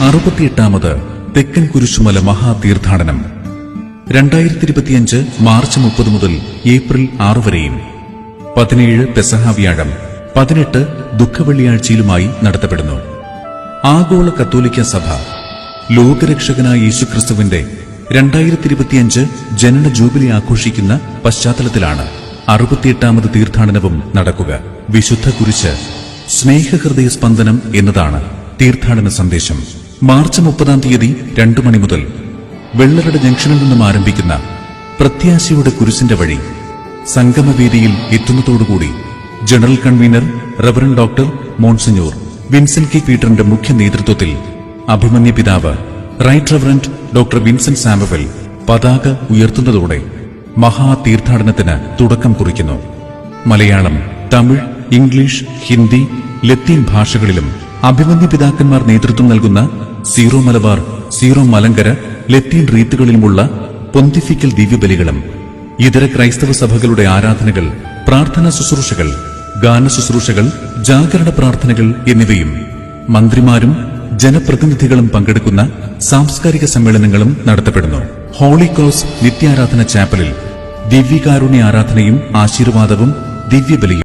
അറുപത്തിയെട്ടാമത് തെക്കൻ കുരിശുമല മഹാതീർത്ഥാടനം. രണ്ടായിരത്തി ഇരുപത്തിയഞ്ച് മാർച്ച് മുപ്പത് മുതൽ ഏപ്രിൽ ആറ് വരെയും. പതിനേഴ് പെസഹ വ്യാഴം പതിനെട്ട് ദുഃഖവെള്ളിയാഴ്ചയിലുമായി നടത്തപ്പെടുന്നു. ആഗോള കത്തോലിക്ക സഭ ലോകരക്ഷകനായ യേശുക്രിസ്തുവിന്റെ രണ്ടായിരത്തി ഇരുപത്തിയഞ്ച് ജനന ജൂബിലി ആഘോഷിക്കുന്ന പശ്ചാത്തലത്തിലാണ്. അറുപത്തിയെട്ടാമത് തീർത്ഥാടനവും നടക്കുക. വിശുദ്ധ കുരിശ് സ്നേഹഹൃദയ സ്പന്ദനം എന്നതാണ് തീർത്ഥാടന സന്ദേശം. മാർച്ച് മുപ്പതാം തീയതി രണ്ടു മണി മുതൽ വെള്ളറട ജംഗ്ഷനിൽ നിന്നും ആരംഭിക്കുന്ന പ്രത്യാശയുടെ കുരിശിന്റെ വഴി സംഗമവേദിയിൽ എത്തുന്നതോടുകൂടി general convener reverend doctor monsignor Vincent K പീറ്ററിന്റെ മുഖ്യ നേതൃത്വത്തിൽ അഭിമന്യ പിതാവ് right reverend doctor Vincent Samuel പതാക ഉയർത്തുന്നതോടെ മഹാതീർത്ഥാടനത്തിന് തുടക്കം കുറിക്കുന്നു. മലയാളം തമിഴ് ഇംഗ്ലീഷ് ഹിന്ദി ലത്തീൻ ഭാഷകളിലും അഭിമന്യ പിതാക്കന്മാർ നേതൃത്വം നൽകുന്ന സീറോ മലബാർ സീറോ മലങ്കര ലത്തീൻ റീത്തുകളിലുമുള്ള പൊന്തിഫിക്കൽ ദിവ്യബലികളും ഇതര ക്രൈസ്തവ സഭകളുടെ ആരാധനകൾ പ്രാർത്ഥന ശുശ്രൂഷകൾ ഗാന ശുശ്രൂഷകൾ ജാഗരണ പ്രാർത്ഥനകൾ എന്നിവയും മന്ത്രിമാരും ജനപ്രതിനിധികളും പങ്കെടുക്കുന്ന സാംസ്കാരിക സമ്മേളനങ്ങളും നടത്തപ്പെടുന്നു. ഹോളി കോസ് നിത്യാരാധന ചാപ്പലിൽ ദിവ്യകാരുണ്യ ആരാധനയും ആശീർവാദവും ദിവ്യബലിയും.